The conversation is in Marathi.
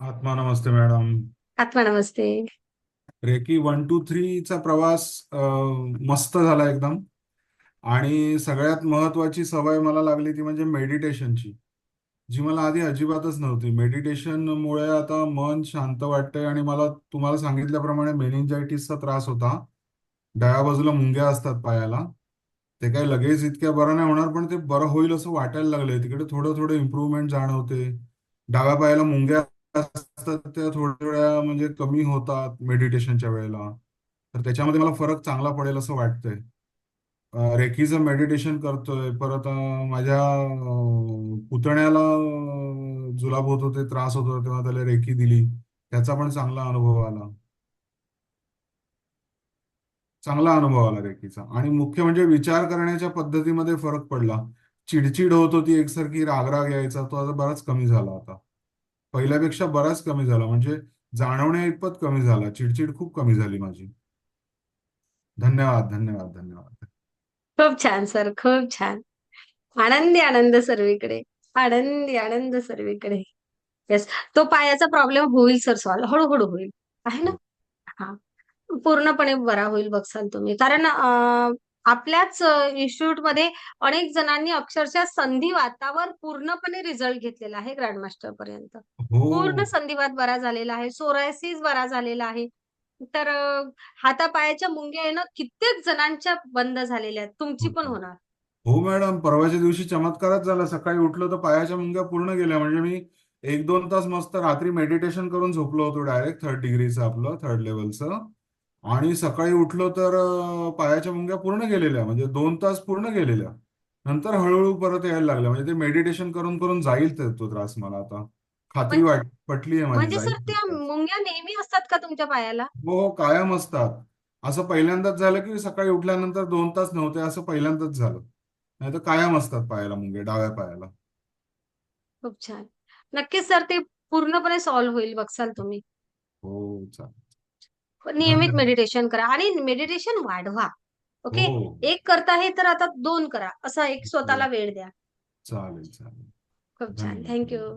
आत्मा नमस्ते मॅडम. आत्मा नमस्ते. रेकी वन टू थ्रीचा प्रवास मस्त झाला एकदम. आणि सगळ्यात महत्वाची सवय मला लागली ती म्हणजे मेडिटेशनची. जी मला आधी अजिबातच नव्हती. मेडिटेशनमुळे आता मन शांत वाटतंय आणि मला तुम्हाला सांगितल्याप्रमाणे मेनिंजायटिसचा त्रास होता. डाव्या बाजूला मुंग्या असतात पायाला. ते काही लगेच इतक्या बरं नाही होणार पण ते बरं होईल असं वाटायला लागलंय. तिकडे थोडं थोडं इम्प्रूव्हमेंट जाणवते. डाव्या पायाला मुंग्या असतात त्या थोड्या थोड्या म्हणजे कमी होतात मेडिटेशनच्या वेळेला. तर त्याच्यामध्ये मला फरक चांगला पडेल असं वाटतंय. रेखीचं रेकीचं मेडिटेशन करतोय परत माझ्या पुतण्याला जुलाब होत होते त्रास होत होता तेव्हा त्याला रेकी दिली. त्याचा पण चांगला अनुभव आला. चांगला अनुभव आला रेकीचा आणि मुख्य म्हणजे विचार करण्याच्या पद्धतीमध्ये फरक पडला. चिडचिड होत होती एकसारखी रागराग यायचा तो आता बराच कमी झाला आता. पहिल्यापेक्षा बराच कमी झाला. म्हणजे जाणवण्या इतपत कमी झाला. चिडचिड खूप कमी झाली माझी. धन्यवाद धन्यवाद धन्यवाद. खूप छान सर. खूप छान. आनंदी आनंद सर्वीकडे. आनंदी आनंद सर्वीकडे. येस तो पायाचा प्रॉब्लेम होईल सर सॉल्व्ह हळूहळू होईल. आहे ना? हा. पूर्णपणे बरा होईल बघसाल तुम्ही. कारण आपल्याच इन्स्टिट्यूटमध्ये अनेक जणांनी अक्षरशः संधिवातावर पूर्णपणे रिझल्ट घेतलेला आहे ग्रँडमास्टर पर्यंत पूर्ण हो संधिवात बरा झालेला आहे सोरायसिस बरा झालेला आहे. तर हातापायाच्या मुंग्या येणं कित्येक जणांच्या बंद झालेल्या आहेत. तुमची पण होणार. हो मॅडम परवाच्या दिवशी चमत्कारच झाला. सकाळी उठलो तर पायाच्या मुंग्या पूर्ण गेल्या. म्हणजे मी एक दोन तास मस्त रात्री मेडिटेशन करून झोपलो होतो डायरेक्ट थर्ड डिग्रीचं आपलं थर्ड लेवलचं आणि सकाळी उठलो तर पायाच्या मुंग्या पूर्ण गेलेल्या म्हणजे दोन तास पूर्ण गेलेल्या. नंतर हळूहळू परत यायला लागल्या. म्हणजे ते मेडिटेशन करून करून जाईल ते- तो त्रास मला आता. खात्री वाट पटली आहे माझी म्हणजे जाईल सर त्या त्रास. मुंग्या नेहमी असतात का तुमच्या पायाला? हो हो कायम असतात. असं पहिल्यांदाच झालं की सकाळी उठल्यानंतर दोन तास नव्हते असं पहिल्यांदाच झालं. नाही तर कायम असतात पायाला मुंगे डाव्या पायाला. खूप छान. नक्कीच सर ते पूर्णपणे सॉल्व्ह होईल बघसाल तुम्ही. हो चालेल. नियमित मेडिटेशन करा आणि मेडिटेशन वाढवा. ओके हो. एक करता आहे तर आता दोन करा. असा एक स्वतःला वेळ द्या. चालेल चालेल. खूप छान. धन्यवाद. थँक्यू